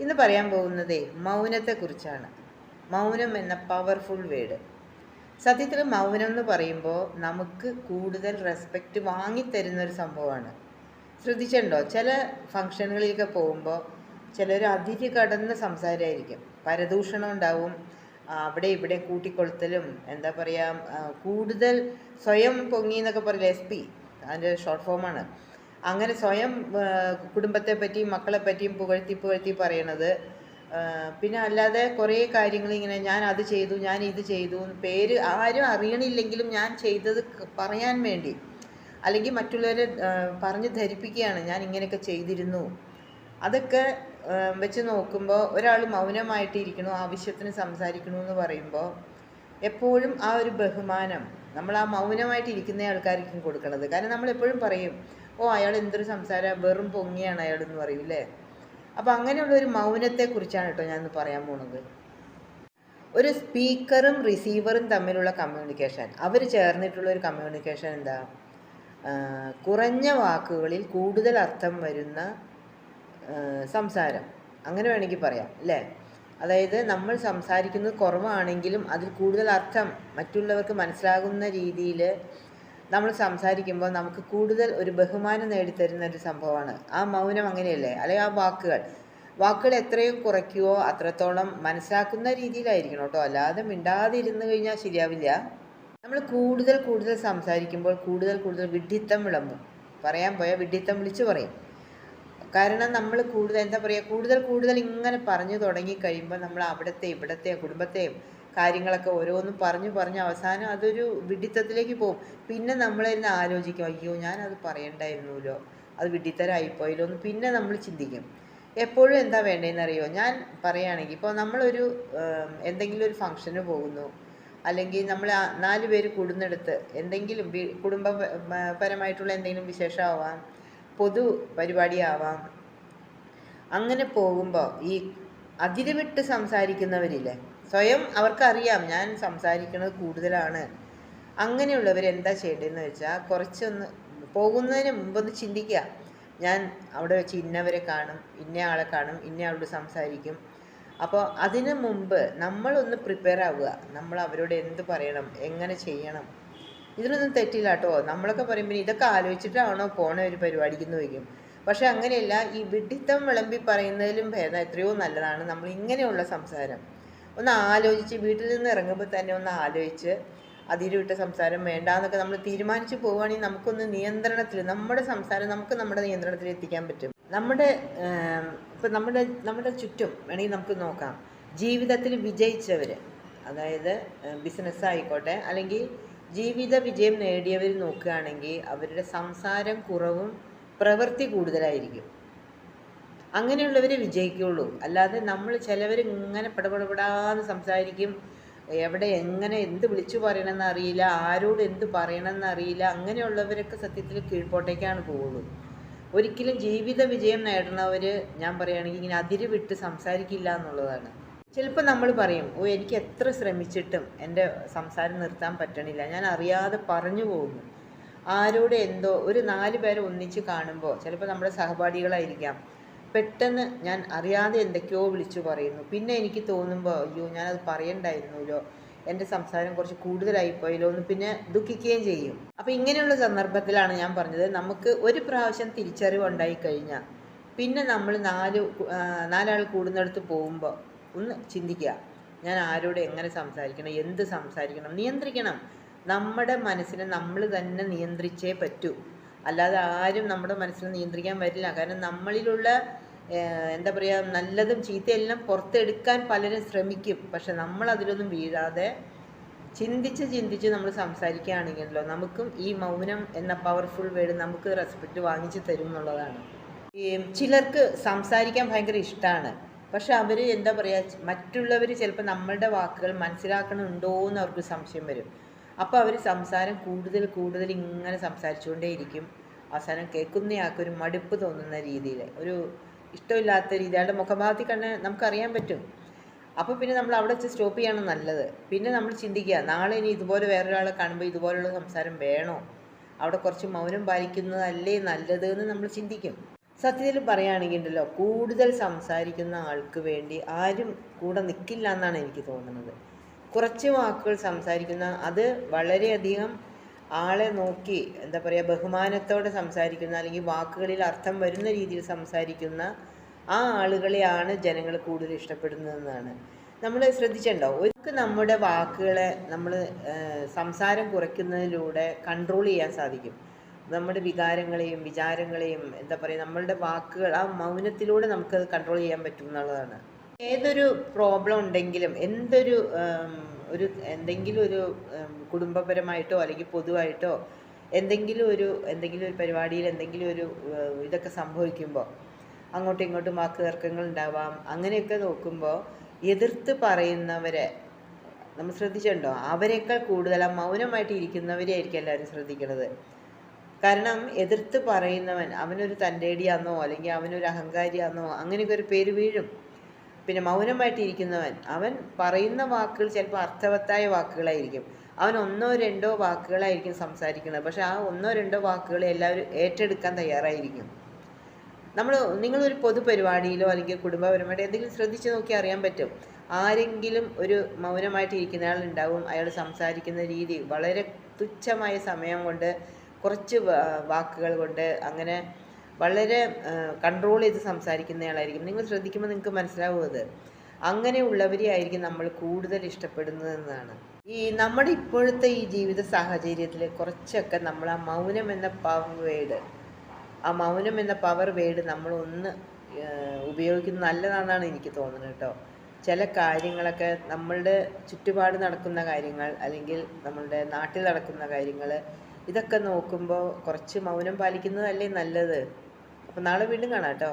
ഇന്ന് പറയാൻ പോകുന്നത് മൗനത്തെക്കുറിച്ചാണ്. മൗനം എന്ന പവർഫുൾ വേഡ് സത്യത്തിൽ മൗനം എന്ന് പറയുമ്പോൾ നമുക്ക് കൂടുതൽ റെസ്പെക്റ്റ് വാങ്ങിത്തരുന്ന ഒരു സംഭവമാണ്. ശ്രദ്ധിച്ചിട്ടുണ്ടോ? ചില ഫങ്ഷനുകളിലൊക്കെ പോകുമ്പോൾ ചിലർ അതിര് കടന്ന സംസാരമായിരിക്കും പരദൂഷണം ഉണ്ടാവും. അവിടെ ഇവിടെ കൂട്ടിക്കൊളുത്തലും എന്താ പറയുക കൂടുതൽ സ്വയം പൊങ്ങി എന്നൊക്കെ പറയില്ല എസ് പി അതിന്റെ ഷോർട്ട് ഫോമാണ് അങ്ങനെ സ്വയം കുടുംബത്തെ പറ്റിയും മക്കളെ പറ്റിയും പുകഴ്ത്തി പുകഴ്ത്തി പറയണത്. പിന്നെ അല്ലാതെ കുറേ കാര്യങ്ങൾ ഇങ്ങനെ ഞാൻ അത് ചെയ്തു ഞാൻ ഇത് ചെയ്തു പേര് ആരും അറിയണില്ലെങ്കിലും ഞാൻ ചെയ്തത് പറയാൻ വേണ്ടി. അല്ലെങ്കിൽ മറ്റുള്ളവരെ പറഞ്ഞ് ധരിപ്പിക്കുകയാണ് ഞാൻ ഇങ്ങനെയൊക്കെ ചെയ്തിരുന്നു. അതൊക്കെ വെച്ച് നോക്കുമ്പോൾ ഒരാൾ മൗനമായിട്ട് ഇരിക്കണു ആവശ്യത്തിന് സംസാരിക്കണു എന്ന് പറയുമ്പോൾ എപ്പോഴും ആ ഒരു ബഹുമാനം നമ്മൾ ആ മൗനമായിട്ട് ഇരിക്കുന്ന ആൾക്കാർക്കും കൊടുക്കണത്. കാരണം നമ്മൾ എപ്പോഴും പറയും ഓ അയാൾ എന്തൊരു സംസാരം വെറും പൊങ്ങിയാണ് അയാൾ എന്ന് പറയും അപ്പോൾ അപ്പം അങ്ങനെയുള്ള ഒരു മൗനത്തെക്കുറിച്ചാണ് കേട്ടോ ഞാൻ പറയാൻ പോണത്. ഒരു സ്പീക്കറും റിസീവറും തമ്മിലുള്ള കമ്മ്യൂണിക്കേഷൻ. അവർ ചേർന്നിട്ടുള്ള ഒരു കമ്മ്യൂണിക്കേഷൻ എന്താ? കുറഞ്ഞ വാക്കുകളിൽ കൂടുതൽ അർത്ഥം വരുന്ന സംസാരം. അങ്ങനെ വേണമെങ്കിൽ പറയാം അല്ലേ അതായത് നമ്മൾ സംസാരിക്കുന്നത് കുറവാണെങ്കിലും അതിൽ കൂടുതൽ അർത്ഥം മറ്റുള്ളവർക്ക് മനസ്സിലാകുന്ന രീതിയിൽ നമ്മൾ സംസാരിക്കുമ്പോൾ നമുക്ക് കൂടുതൽ ഒരു ബഹുമാനം നേടിത്തരുന്ന ഒരു സംഭവമാണ്. ആ മൗനം അങ്ങനെയല്ലേ? അല്ലെങ്കിൽ ആ വാക്കുകൾ? വാക്കുകൾ എത്രയും കുറയ്ക്കുവോ അത്രത്തോളം മനസ്സിലാക്കുന്ന രീതിയിലായിരിക്കണം കേട്ടോ. അല്ലാതെ മിണ്ടാതിരുന്ന് കഴിഞ്ഞാൽ ശരിയാവില്ല. നമ്മൾ കൂടുതൽ കൂടുതൽ സംസാരിക്കുമ്പോൾ കൂടുതൽ കൂടുതൽ വിഡ്ഢിത്തം വിളമ്പും. പറയാൻ പോയാൽ വിഡ്ഢിത്തം വിളിച്ചു പറയും. കാരണം നമ്മൾ കൂടുതൽ എന്താ പറയുക കൂടുതൽ കൂടുതൽ ഇങ്ങനെ പറഞ്ഞു തുടങ്ങി കഴിയുമ്പോൾ നമ്മൾ അവിടത്തെ ഇവിടത്തെ കുടുംബത്തെയും കാര്യങ്ങളൊക്കെ ഓരോന്നും പറഞ്ഞു പറഞ്ഞ് അവസാനം അതൊരു വിഡിത്തത്തിലേക്ക് പോകും. പിന്നെ നമ്മൾ തന്നെ ആലോചിക്കും അയ്യോ ഞാനത് പറയണ്ടായിരുന്നല്ലോ അത് വിഡിത്തരായിപ്പോയല്ലോ എന്ന് പിന്നെ നമ്മൾ ചിന്തിക്കും. എപ്പോഴും എന്താ വേണ്ടതെന്ന് അറിയോ ഞാൻ പറയുകയാണെങ്കിൽ ഇപ്പോൾ നമ്മളൊരു എന്തെങ്കിലും ഒരു ഫംഗ്ഷന് പോകുന്നു. അല്ലെങ്കിൽ നമ്മൾ നാല് പേര് കൂടുന്നിടത്ത് എന്തെങ്കിലും കുടുംബപരമായിട്ടുള്ള എന്തെങ്കിലും വിശേഷമാവാം പൊതു പരിപാടിയാവാം. അങ്ങനെ പോകുമ്പോൾ ഈ അതിരുവിട്ട് സംസാരിക്കുന്നവരില്ലേ? സ്വയം അവർക്കറിയാം ഞാൻ സംസാരിക്കുന്നത് കൂടുതലാണ്. അങ്ങനെയുള്ളവർ എന്താ ചെയ്യേണ്ടതെന്ന് വെച്ചാൽ കുറച്ചൊന്ന് പോകുന്നതിന് മുമ്പൊന്ന് ചിന്തിക്കുക. ഞാൻ അവിടെ വെച്ച് ഇന്നവരെ കാണും ഇന്ന ആളെ കാണും ഇന്ന ആളോട് സംസാരിക്കും. അപ്പോൾ അതിന് മുമ്പ് നമ്മളൊന്ന് പ്രിപ്പയർ ആവുക. നമ്മൾ അവരോട് എന്ത് പറയണം എങ്ങനെ ചെയ്യണം. ഇതിനൊന്നും തെറ്റില്ല കേട്ടോ. നമ്മളൊക്കെ പറയുമ്പോൾ ഇതൊക്കെ ആലോചിച്ചിട്ടാണോ പോണ ഒരു പരിപാടിക്ക് എന്ന് വയ്ക്കും പക്ഷെ അങ്ങനെയല്ല ഈ വിഡിത്തം വിളമ്പി പറയുന്നതിലും ഭേദം എത്രയോ നല്ലതാണ്. നമ്മൾ ഇങ്ങനെയുള്ള സംസാരം. ഒന്ന് ആലോചിച്ച് വീട്ടിൽ നിന്ന് ഇറങ്ങുമ്പോൾ തന്നെ ഒന്ന് ആലോചിച്ച് അതിരുവിട്ട സംസാരം വേണ്ട എന്നൊക്കെ നമ്മൾ തീരുമാനിച്ച് പോവുകയാണെങ്കിൽ നമുക്കൊന്ന് നിയന്ത്രണത്തിൽ നമ്മുടെ സംസാരം നമുക്ക് നമ്മുടെ നിയന്ത്രണത്തിൽ എത്തിക്കാൻ പറ്റും. നമ്മുടെ ഇപ്പം നമ്മുടെ നമ്മുടെ ചുറ്റും വേണമെങ്കിൽ നമുക്ക് നോക്കാം. ജീവിതത്തിൽ വിജയിച്ചവർ അതായത് ബിസിനസ് ആയിക്കോട്ടെ അല്ലെങ്കിൽ ജീവിത വിജയം നേടിയവർ നോക്കുകയാണെങ്കിൽ അവരുടെ സംസാരം കുറവും പ്രവൃത്തി കൂടുതലായിരിക്കും. അങ്ങനെയുള്ളവർ വിജയിക്കുള്ളൂ. അല്ലാതെ നമ്മൾ ചിലവർ ഇങ്ങനെ പടപടപടാന്ന് സംസാരിക്കും. എവിടെ എങ്ങനെ എന്ത് വിളിച്ചു പറയണമെന്ന് അറിയില്ല ആരോട് എന്ത് പറയണമെന്ന് അറിയില്ല അങ്ങനെയുള്ളവരൊക്കെ സത്യത്തിൽ കീഴ്പോട്ടേക്കാണ് പോവുള്ളൂ. ഒരിക്കലും ജീവിത വിജയം നേടുന്നവർ ഞാൻ പറയുകയാണെങ്കിൽ ഇങ്ങനെ അതിര് വിട്ട് സംസാരിക്കില്ല എന്നുള്ളതാണ്. ചിലപ്പോൾ നമ്മൾ പറയും ഓ എനിക്ക് എത്ര ശ്രമിച്ചിട്ടും എന്റെ സംസാരം നിർത്താൻ പറ്റണില്ല. ഞാൻ അറിയാതെ പറഞ്ഞു പോകുന്നു. ആരോട് എന്തോ ഒരു നാല് പേരെ ഒന്നിച്ച് കാണുമ്പോൾ ചിലപ്പോൾ നമ്മുടെ സഹപാഠികളായിരിക്കാം. പെട്ടെന്ന് ഞാൻ അറിയാതെ എന്തൊക്കെയോ വിളിച്ചു പറയുന്നു. പിന്നെ എനിക്ക് തോന്നുമ്പോൾ അയ്യോ ഞാനത് പറയണ്ടായിരുന്നല്ലോ. എന്റെ സംസാരം കുറച്ച് കൂടുതലായിപ്പോയല്ലോ എന്ന് പിന്നെ ദുഃഖിക്കുകയും ചെയ്യും. അപ്പോൾ ഇങ്ങനെയുള്ള സന്ദർഭത്തിലാണ് ഞാൻ പറഞ്ഞത് നമുക്ക് ഒരു പ്രാവശ്യം തിരിച്ചറിവ് ഉണ്ടായി കഴിഞ്ഞാൽ പിന്നെ നമ്മൾ നാല് നാലാൾ കൂടുന്നിടത്ത് പോകുമ്പോൾ ഒന്ന് ചിന്തിക്കുക ഞാൻ ആരോട് എങ്ങനെ സംസാരിക്കണം എന്ത് സംസാരിക്കണം നിയന്ത്രിക്കണം. നമ്മുടെ മനസ്സിനെ നമ്മൾ തന്നെ നിയന്ത്രിച്ചേ പറ്റൂ. അല്ലാതെ ആരും നമ്മുടെ മനസ്സിനെ നിയന്ത്രിക്കാൻ വരില്ല. കാരണം നമ്മളിലുള്ള എന്താ പറയുക നല്ലതും ചീത്തയെല്ലാം പുറത്തെടുക്കാൻ പലരും ശ്രമിക്കും. പക്ഷെ നമ്മൾ അതിലൊന്നും വീഴാതെ ചിന്തിച്ച് ചിന്തിച്ച് നമ്മൾ സംസാരിക്കുകയാണെങ്കിലോ നമുക്കും ഈ മൗനം എന്ന പവർഫുൾ വേർഡ് നമുക്ക് റെസ്പെക്റ്റ് വാങ്ങിച്ചു തരും എന്നുള്ളതാണ്. ചിലർക്ക് സംസാരിക്കാൻ ഭയങ്കര ഇഷ്ടമാണ് പക്ഷെ അവർ എന്താ പറയുക മറ്റുള്ളവർ ചിലപ്പോൾ നമ്മളുടെ വാക്കുകൾ മനസ്സിലാക്കണുണ്ടോ എന്ന് അവർക്ക് സംശയം വരും. അപ്പോൾ അവർ സംസാരം കൂടുതൽ കൂടുതൽ ഇങ്ങനെ സംസാരിച്ചുകൊണ്ടേയിരിക്കും. അവസാനം കേൾക്കുന്നയാൾക്ക് ഒരു മടുപ്പ് തോന്നുന്ന രീതിയിൽ ഒരു ഇഷ്ടമില്ലാത്ത രീതി അയാളുടെ മുഖഭാവത്തിൽ കണ്ട് നമുക്കറിയാൻ പറ്റും. അപ്പോൾ പിന്നെ നമ്മൾ അവിടെ വെച്ച് സ്റ്റോപ്പ് ചെയ്യാണ് നല്ലത്. പിന്നെ നമ്മൾ ചിന്തിക്കുക നാളെ ഇനി ഇതുപോലെ വേറൊരാളെ കാണുമ്പോൾ ഇതുപോലുള്ള സംസാരം വേണോ? അവിടെ കുറച്ച് മൗനം പാലിക്കുന്നതല്ലേ നല്ലത് എന്ന് നമ്മൾ ചിന്തിക്കും. സത്യത്തിൽ പറയുകയാണെങ്കിൽ ഉണ്ടല്ലോ കൂടുതൽ സംസാരിക്കുന്ന ആൾക്ക് വേണ്ടി ആരും കൂടെ നിൽക്കില്ല എന്നാണ് എനിക്ക് തോന്നുന്നത്. കുറച്ച് വാക്കുകൾ സംസാരിക്കുന്ന അത് വളരെയധികം ആളെ നോക്കി എന്താ പറയുക ബഹുമാനത്തോടെ സംസാരിക്കുന്ന അല്ലെങ്കിൽ വാക്കുകളിൽ അർത്ഥം വരുന്ന രീതിയിൽ സംസാരിക്കുന്ന ആ ആളുകളെയാണ് ജനങ്ങൾ കൂടുതൽ ഇഷ്ടപ്പെടുന്നതെന്നാണ്. നമ്മൾ ശ്രദ്ധിച്ചിട്ടുണ്ടോ? ഒരിക്കൽ നമ്മുടെ വാക്കുകളെ നമ്മൾ സംസാരം കുറയ്ക്കുന്നതിലൂടെ കൺട്രോൾ ചെയ്യാൻ സാധിക്കും. നമ്മുടെ വികാരങ്ങളെയും വിചാരങ്ങളെയും എന്താ പറയുക നമ്മളുടെ വാക്കുകൾ ആ മൗനത്തിലൂടെ നമുക്കത് കൺട്രോൾ ചെയ്യാൻ പറ്റും എന്നുള്ളതാണ്. ഏതൊരു പ്രോബ്ലം ഉണ്ടെങ്കിലും എന്തൊരു ഒരു എന്തെങ്കിലും ഒരു കുടുംബപരമായിട്ടോ അല്ലെങ്കിൽ പൊതുവായിട്ടോ എന്തെങ്കിലും ഒരു എന്തെങ്കിലും ഒരു പരിപാടിയിൽ എന്തെങ്കിലും ഒരു ഇതൊക്കെ സംഭവിക്കുമ്പോൾ അങ്ങോട്ടും ഇങ്ങോട്ടും വാക്ക് തർക്കങ്ങൾ ഉണ്ടാവാം. അങ്ങനെയൊക്കെ നോക്കുമ്പോൾ എതിർത്ത് പറയുന്നവരെ നമ്മൾ ശ്രദ്ധിച്ചിട്ടുണ്ടോ? അവരെക്കാൾ കൂടുതൽ ആ മൗനമായിട്ട് ഇരിക്കുന്നവരെ ആയിരിക്കും എല്ലാവരും ശ്രദ്ധിക്കുന്നത് കാരണം എതിർത്ത് പറയുന്നവൻ അവനൊരു തന്റെടിയാന്നോ അല്ലെങ്കിൽ അവനൊരു അഹങ്കാരിയാന്നോ അങ്ങനെയൊക്കെ ഒരു പേര് വീഴും. പിന്നെ മൗനമായിട്ട് ഇരിക്കുന്നവൻ അവൻ പറയുന്ന വാക്കുകൾ ചിലപ്പോൾ അർത്ഥവത്തായ വാക്കുകളായിരിക്കും. അവൻ ഒന്നോ രണ്ടോ വാക്കുകളായിരിക്കും സംസാരിക്കുന്നത്. പക്ഷെ ആ ഒന്നോ രണ്ടോ വാക്കുകൾ എല്ലാവരും ഏറ്റെടുക്കാൻ തയ്യാറായിരിക്കും. നമ്മൾ നിങ്ങളൊരു പൊതുപരിപാടിയിലോ അല്ലെങ്കിൽ കുടുംബപരമായിട്ട് എന്തെങ്കിലും ശ്രദ്ധിച്ച് നോക്കി അറിയാൻ പറ്റും. ആരെങ്കിലും ഒരു മൗനമായിട്ട് ഇരിക്കുന്ന ആളുണ്ടാവും അയാൾ സംസാരിക്കുന്ന രീതി വളരെ തുച്ഛമായ സമയം കൊണ്ട് കുറച്ച് വാക്കുകൾ കൊണ്ട് അങ്ങനെ വളരെ കൺട്രോൾ ചെയ്ത് സംസാരിക്കുന്നയാളായിരിക്കും. നിങ്ങൾ ശ്രദ്ധിക്കുമ്പോൾ നിങ്ങൾക്ക് മനസ്സിലാവും അത്. അങ്ങനെയുള്ളവരെ ആയിരിക്കും നമ്മൾ കൂടുതൽ ഇഷ്ടപ്പെടുന്നതെന്നാണ് ഈ നമ്മുടെ ഇപ്പോഴത്തെ ഈ ജീവിത സാഹചര്യത്തിൽ കുറച്ചൊക്കെ നമ്മൾ ആ മൗനം എന്ന പവർ വേഡ് ആ മൗനം എന്ന പവർ വേഡ് നമ്മൾ ഒന്ന് ഉപയോഗിക്കുന്നത് നല്ലതാണെന്നാണ് എനിക്ക് തോന്നുന്നത് കേട്ടോ. ചില കാര്യങ്ങളൊക്കെ നമ്മളുടെ ചുറ്റുപാട് നടക്കുന്ന കാര്യങ്ങൾ അല്ലെങ്കിൽ നമ്മളുടെ നാട്ടിൽ നടക്കുന്ന കാര്യങ്ങൾ ഇതൊക്കെ നോക്കുമ്പോൾ കുറച്ച് മൗനം പാലിക്കുന്നതല്ലേ നല്ലത്? അപ്പോൾ നാളെ വീണ്ടും കാണാം കേട്ടോ.